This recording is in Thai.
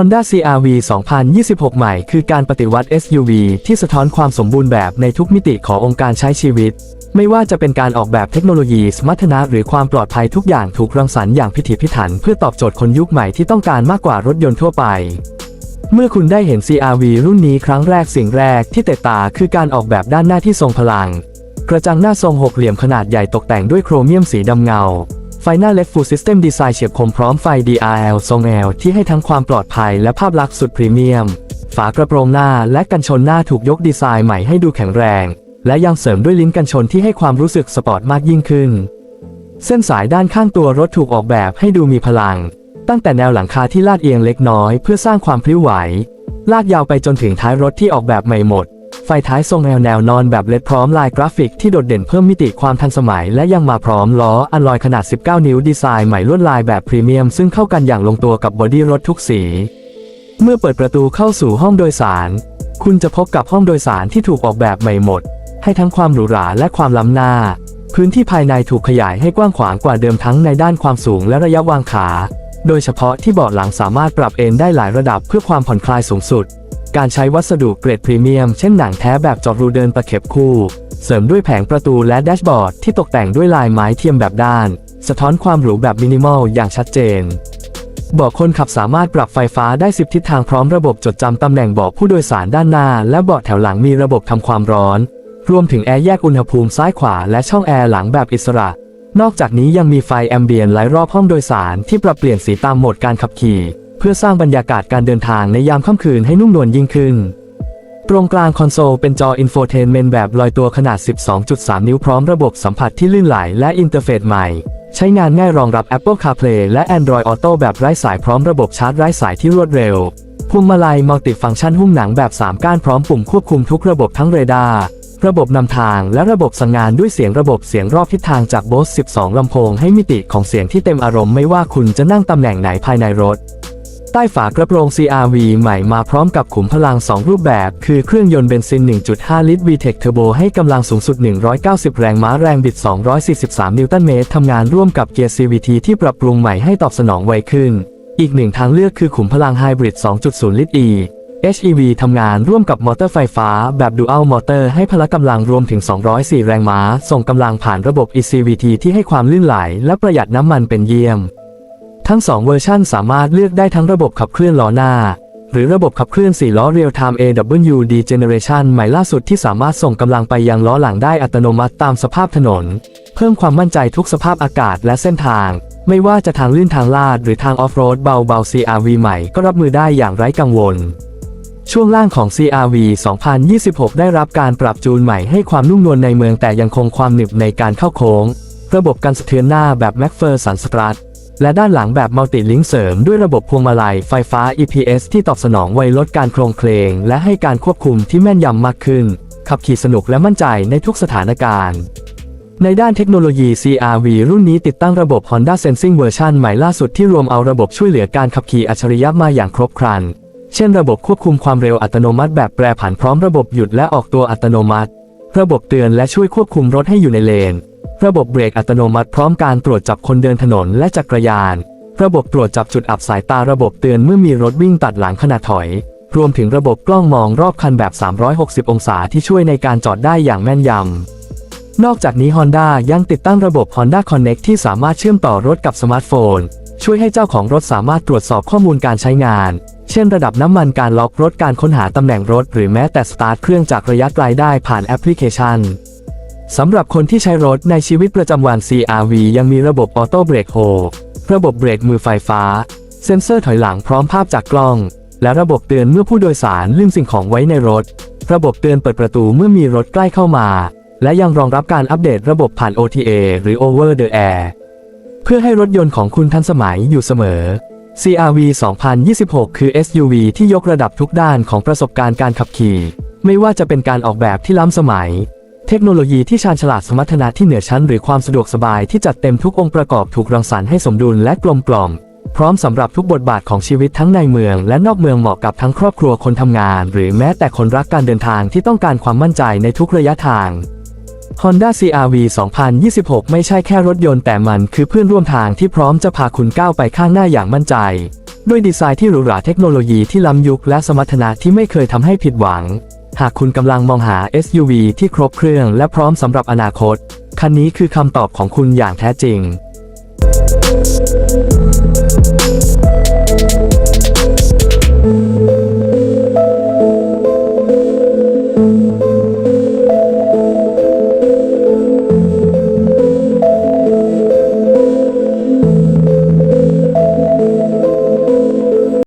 Honda CRV 2026 ใหม่คือการปฏิวัติ SUV ที่สะท้อนความสมบูรณ์แบบในทุกมิติขององค์การใช้ชีวิต ไม่ว่าจะเป็นการออกแบบเทคโนโลยีสมรรถนะหรือความปลอดภัยทุกอย่างถูกรังสรรค์อย่างพิถีพิถัน เพื่อตอบโจทย์คนยุคใหม่ที่ต้องการมากกว่ารถยนต์ทั่วไป เมื่อคุณได้เห็น CRV รุ่นนี้ครั้งแรกสิ่งแรกที่เตะตาคือการออกแบบด้านหน้าที่ทรงพลัง กระจังหน้าทรงหกเหลี่ยมขนาดใหญ่ตกแต่งด้วยโครเมียมสีดำเงา ไฟหน้า LED Full System Design เฉียบคมพร้อมไฟ DRL ทรง L ที่ให้ทั้งความปลอดภัยและภาพลักษณ์สุดพรีเมียม ฝากระโปรงหน้าและกันชนหน้าถูกยกดีไซน์ใหม่ให้ดูแข็งแรง และยังเสริมด้วยลิ้นกันชนที่ให้ความรู้สึกสปอร์ตมากยิ่งขึ้น เส้นสายด้านข้างตัวรถถูกออกแบบให้ดูมีพลัง ตั้งแต่แนวหลังคาที่ลาดเอียงเล็กน้อย เพื่อสร้างความพลิ้วไหว ลากยาวไปจนถึงท้ายรถที่ออกแบบใหม่หมด ไฟท้ายทรงแนวแนวนอนแบบเล็ดพร้อมลายกราฟิกที่โดดเด่นเพิ่มมิติความทันสมัย และยังมาพร้อมล้ออันลอยขนาด 19 นิ้วดีไซน์ใหม่ลวดลายแบบพรีเมียม ซึ่งเข้ากันอย่างลงตัวกับบอดี้รถทุกสี เมื่อเปิดประตูเข้าสู่ห้องโดยสาร คุณจะพบกับห้องโดยสารที่ถูกออกแบบใหม่หมด ให้ทั้งความหรูหราและความล้ำหน้า พื้นที่ภายในถูกขยายให้กว้างขวางกว่าเดิมทั้งในด้านความสูงและระยะวางขา โดยเฉพาะที่เบาะหลังสามารถปรับเอนได้หลายระดับเพื่อความผ่อนคลายสูงสุด การใช้วัสดุเกรดพรีเมียม เช่นหนังแท้แบบจอดรูเดินตะเข็บคู่ เสริมด้วยแผงประตูและแดชบอร์ดที่ตกแต่งด้วยลายไม้เทียมแบบด้าน สะท้อนความหรูแบบมินิมอลอย่างชัดเจนเบาะคนขับสามารถปรับไฟฟ้าได้ 10 ทิศทางพร้อมระบบจดจำตำแหน่งเบาะผู้โดยสารด้านหน้า และเบาะแถวหลังมีระบบทำความร้อน รวมถึงแอร์แยกอุณหภูมิซ้ายขวาและช่องแอร์หลังแบบอิสระ นอกจากนี้ยังมีไฟแอมเบียนไลท์รอบห้องโดยสารที่ปรับเปลี่ยนสีตามโหมดการขับขี่ เพื่อสร้างบรรยากาศการเดินทางในยามค่ำคืนให้นุ่มนวลยิ่งขึ้น ตรงกลางคอนโซลเป็นจออินโฟเทนเมนต์แบบลอยตัวขนาด 12.3 นิ้วพร้อมระบบสัมผัสที่ลื่นไหลและอินเทอร์เฟซใหม่ ใช้งานง่ายรองรับ Apple CarPlay และ Android Auto แบบไร้สายพร้อมระบบชาร์จไร้สายที่รวดเร็วพวงมาลัยมัลติฟังก์ชันหุ้มหนังแบบ 3 ก้านพร้อมปุ่มควบคุมทุกระบบทั้งเรดาร์ระบบนำทางและระบบสั่งงานด้วยเสียงระบบเสียงรอบทิศทางจาก Bose 12 ลำโพงให้มิติของเสียงที่เต็มอารมณ์ไม่ว่าคุณจะนั่งตำแหน่งไหนภายในรถ ใต้ฝากระโปรง CRV ใหม่มาพร้อมกับขุมพลัง 2 รูปแบบ คือเครื่องยนต์เบนซิน 1.5 ลิตร VTEC Turbo ให้กำลังสูงสุด 190 แรงม้าแรงบิด 243 นิวตันเมตรทำงานร่วมกับเกียร์ CVT ที่ปรับปรุงใหม่ให้ตอบสนองไวขึ้น อีกหนึ่งทางเลือกคือขุมพลังไฮบริด 2.0 ลิตร E HEV ทำงานร่วมกับมอเตอร์ไฟฟ้าแบบ Dual Motor ให้พละกำลังรวมถึง 204 แรงม้า ส่งกำลังผ่านระบบ eCVT ที่ให้ความลื่นไหล และประหยัดน้ำมันเป็นเยี่ยม ทั้ง 2 เวอร์ชันสามารถเลือกได้ทั้งระบบขับเคลื่อนล้อหน้า หรือระบบขับเคลื่อน 4 ล้อ Real Time AWD Generation ใหม่ล่าสุดที่สามารถส่งกำลังไปยังล้อหลังได้อัตโนมัติตามสภาพถนน เพิ่มความมั่นใจทุกสภาพอากาศและเส้นทาง ไม่ว่าจะทางลื่นทางลาดหรือทางออฟโรดเบาๆ CRV ใหม่ก็รับมือได้อย่างไร้กังวลช่วงล่างของ CRV 2026 ได้รับการปรับจูนใหม่ให้ความนุ่มนวลในเมืองแต่ยังคงความหนึบในการเข้าโค้ง ระบบกันสะเทือนหน้าแบบ MacPherson Strut และด้านหลังแบบมัลติลิงก์เสริมด้วยระบบพวงมาลัยไฟฟ้า EPS ที่ตอบสนองไวลดการโครงเคลงและให้การควบคุมที่แม่นยำมากขึ้น ขับขี่สนุกและมั่นใจในทุกสถานการณ์ ในด้านเทคโนโลยี CRV รุ่นนี้ติดตั้งระบบ Honda Sensing เวอร์ชันใหม่ล่าสุดที่รวมเอาระบบช่วยเหลือการขับขี่อัจฉริยะมาอย่างครบครัน เช่นระบบควบคุมความเร็วอัตโนมัติแบบแปรผันพร้อมระบบหยุดและออกตัวอัตโนมัติ ระบบเตือนและช่วยควบคุมรถให้อยู่ในเลน ระบบเบรกอัตโนมัติพร้อมการตรวจจับคนเดินถนนและจักรยาน ระบบตรวจจับจุดอับสายตาระบบเตือนเมื่อมีรถวิ่งตัดหลังขณะถอย รวมถึงระบบกล้องมองรอบคันแบบ 360 องศาที่ช่วยในการจอดได้อย่างแม่นยำ นอกจากนี้ Honda ยังติดตั้งระบบ Honda Connect ที่สามารถเชื่อมต่อรถกับสมาร์ทโฟน ช่วยให้เจ้าของรถสามารถตรวจสอบข้อมูลการใช้งาน เช่น ระดับน้ำมันการล็อกรถการค้นหาตำแหน่งรถ หรือแม้แต่สตาร์ทเครื่องจากระยะไกลได้ผ่านแอปพลิเคชัน สำหรับคนที่ใช้รถในชีวิตประจำวัน CRV ยังมีระบบออโต้เบรกโฮระบบเบรกมือไฟฟ้า เซ็นเซอร์ถอยหลังพร้อมภาพจากกล้อง และระบบเตือนเมื่อผู้โดยสารลืมสิ่งของไว้ในรถ ระบบเตือนเปิดประตูเมื่อมีรถใกล้เข้ามา และยังรองรับการอัปเดตระบบผ่าน OTA หรือ Over the Air เพื่อให้รถยนต์ของคุณทันสมัยอยู่เสมอ CRV 2026 คือ SUV ที่ยกระดับทุกด้านของประสบการณ์การขับขี่ ไม่ว่าจะเป็นการออกแบบที่ล้ำสมัย เทคโนโลยีที่ชาญฉลาดสมรรถนะที่เหนือชั้นหรือความสะดวกสบายที่จัดเต็มทุกองค์ประกอบถูกรังสรรค์ให้สมดุลและกลมกล่อม พร้อมสำหรับทุกบทบาทของชีวิตทั้งในเมืองและนอกเมืองเหมาะกับทั้งครอบครัวคนทำงาน หรือแม้แต่คนรักการเดินทางที่ต้องการความมั่นใจในทุกระยะทาง Honda CRV 2026 ไม่ใช่แค่รถยนต์แต่มันคือเพื่อนร่วมทางที่พร้อมจะพาคุณก้าวไปข้างหน้าอย่างมั่นใจ ด้วยดีไซน์ที่หรูหราเทคโนโลยีที่ล้ำยุคและสมรรถนะที่ไม่เคยทำให้ผิดหวัง หากคุณกำลังมองหา SUV ที่ครบเครื่องและพร้อมสำหรับอนาคต คันนี้คือคำตอบของคุณอย่างแท้จริง